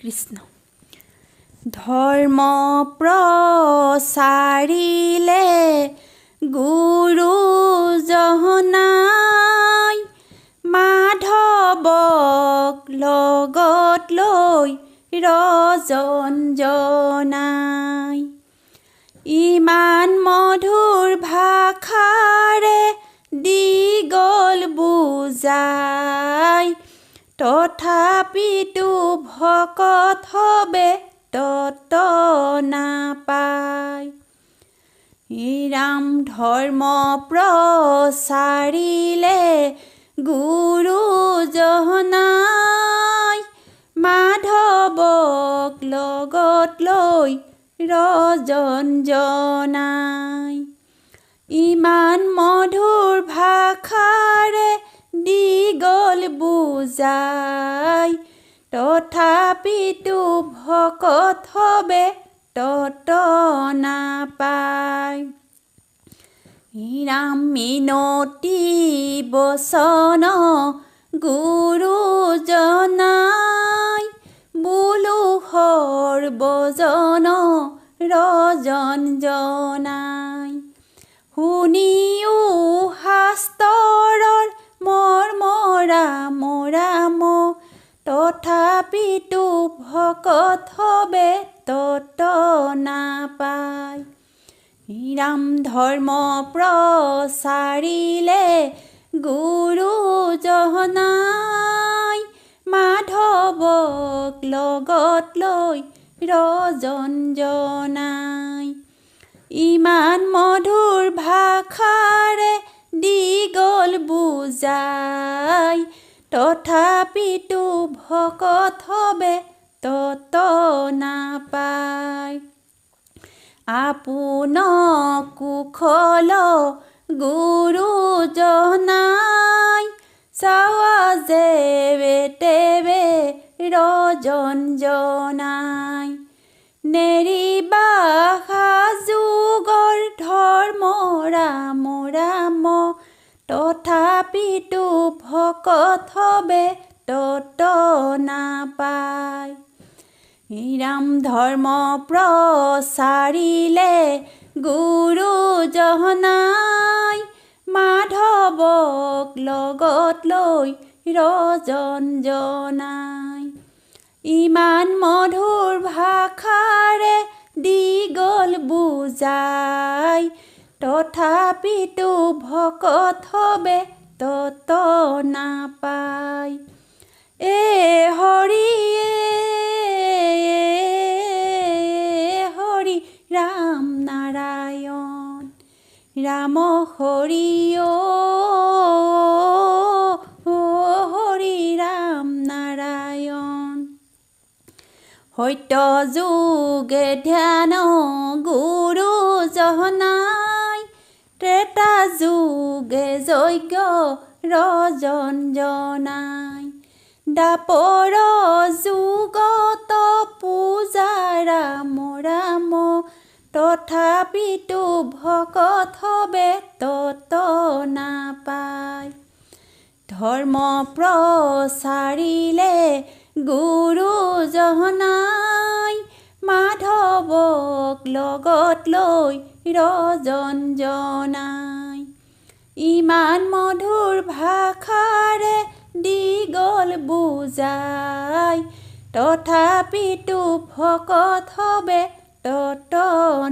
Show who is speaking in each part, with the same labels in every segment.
Speaker 1: কৃষ্ণ। ধৰ্ম প্ৰচাৰিলে গুৰু জহনাই মাধৱক লগত লৈ ৰজন জনাই। ইমান মধুৰ ভাষাৰে দি গ'ল বুজাই তথাপিতো ভকত হবে তত নাপায় ৰাম ধৰ্ম প্ৰচাৰিলে গুৰু জহনাই মাধৱক লগত লৈ ৰজন জনাই। ইমান মধুৰ ভাষাৰে দি গ'ল বুজাই তথাপিতো ভকত হবে তত নাপায় ৰাম মিনতি বচন গুৰুজনাই বোলো সৰ্বজন ৰজন জনাই। তথাপিতো ভকত হবে তত নাপায় ৰাম ধৰ্ম প্ৰচাৰিলে গুৰু জহনাই। মাধৱক লগত লৈ ৰজন জনাই। ইমান মধুৰ ভাষাৰে দি গ'ল বুজাই। তথাপিতো ভকত হবে তত নাপায় আপোন কুশল গুৰু জনাই চাৱা যে বেটেবে ৰজন জনাই। নেৰিবা যুগৰ ধৰ্ম ৰাম ৰাম তথাপিতো ভকত হবে তত নাপায় ৰাম ধৰ্ম প্ৰচাৰিলে গুৰু জহনাই মাধৱক লগত লৈ ৰজন জনাই। ইমান মধুৰ ভাষাৰে দি গ'ল বুজাই তথাপিতো ভকত হবে, তত নাপায় এ হৰিয়ে হৰি ৰাম নাৰায়ণ ৰাম হৰি হৰি ৰাম নাৰায়ণ সত্য যোগে ধ্যান গুৰু জহনাই ত্ৰেতা যোগে যজ্ঞ ৰজন জনাই। দাপৰ যুগত পূজা ৰাম ৰাম তথাপিতো ভকত হবে তত নাপায় ধৰ্ম প্ৰচাৰিলে গুৰু জহনাই মাধৱক লগত লৈ ৰজন জনাই ইমান মধুৰ ভাষাৰে দি গ'ল বুজাই তথাপিতো ভকত হবে তত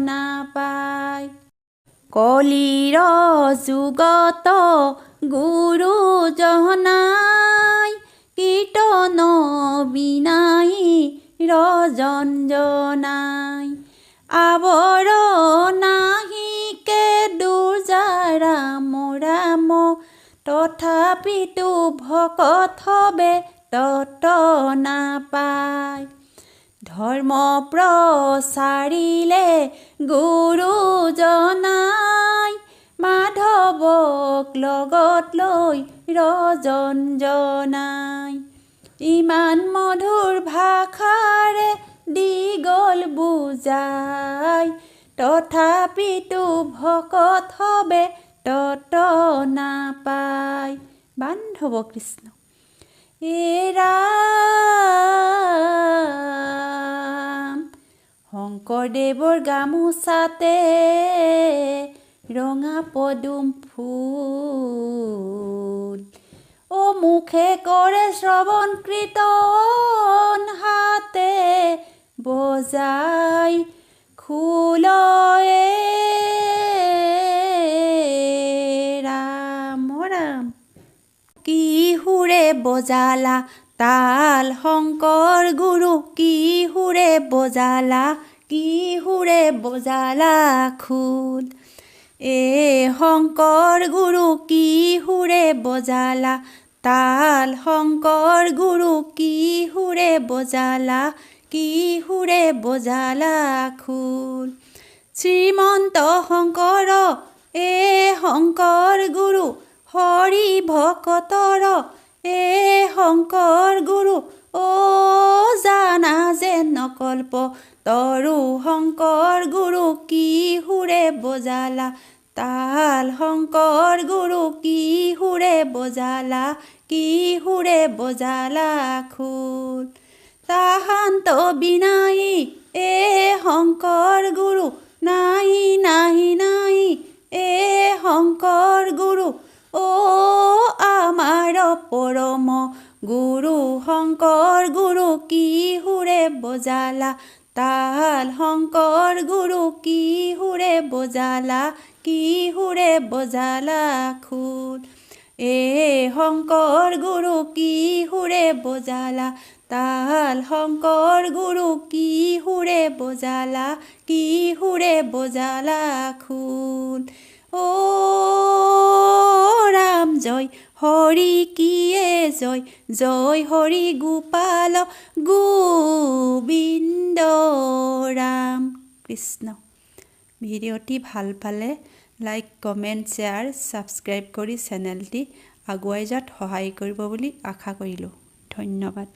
Speaker 1: নাপায় কলিৰ যুগত গুৰু জহনাই কীৰ্তন বিনাই ৰজন জনাই আৱৰ তথাপিতো ভকত হবে তত নাপায় ধৰ্ম প্ৰচাৰিলে গুৰু জনাই মাধৱক লগত লৈ ৰজন জনাই। ইমান মধুৰ ভাষাৰে দি গ'ল বুজাই তথাপিতো ভকত হবে তত নাপায় বান্ধৱ কৃষ্ণ এৰা শংকৰদেৱৰ গামোচাতে ৰঙা পদুম ফুল। অ মুখে কৰে শ্ৰৱণ কীৰ্তন হাতে বজাই খোলয়ে সুৰে বজালা তাল শংকৰ গুৰু কি সুৰে বজালা কি সুৰে বজালা খোল। এ শংকৰ গুৰু কি সুৰে বজালা তাল শংকৰ গুৰু কি সুৰে বজালা কি সুৰে বজালা খোল। শ্ৰীমন্ত শংকৰ এ শংকৰ গুৰু হৰি ভকতৰ এ শংকৰ গুৰু অ জানা যে নকল্প। তৰু শংকৰ গুৰু কি সুৰে বজালা তাল শংকৰ গুৰু কি সুৰে বজালা কি সুৰে বজালা খোল? তাহান্ত বিনাই এ শংকৰ গুৰু নাই নাই নাই। বজালা তাল শংকৰ গুৰু কি সুৰে বজালা কি সুৰে বজালা খোল। এ শংকৰ গুৰু কি সুৰে বজালা তাল শংকৰ গুৰু কি সুৰে বজালা কি সুৰে বজালা খোল। অ ৰাম জয় হৰি কিয়ে জয় জয় হৰি গোপাল গোবিন্দ ৰাম কৃষ্ণ। ভিডিঅ'টি ভাল পালে লাইক কমেণ্ট শ্বেয়াৰ ছাবস্ক্ৰাইব কৰি চেনেলটি আগুৱাই যোৱাত সহায় কৰিব বুলি আশা কৰিলোঁ। ধন্যবাদ।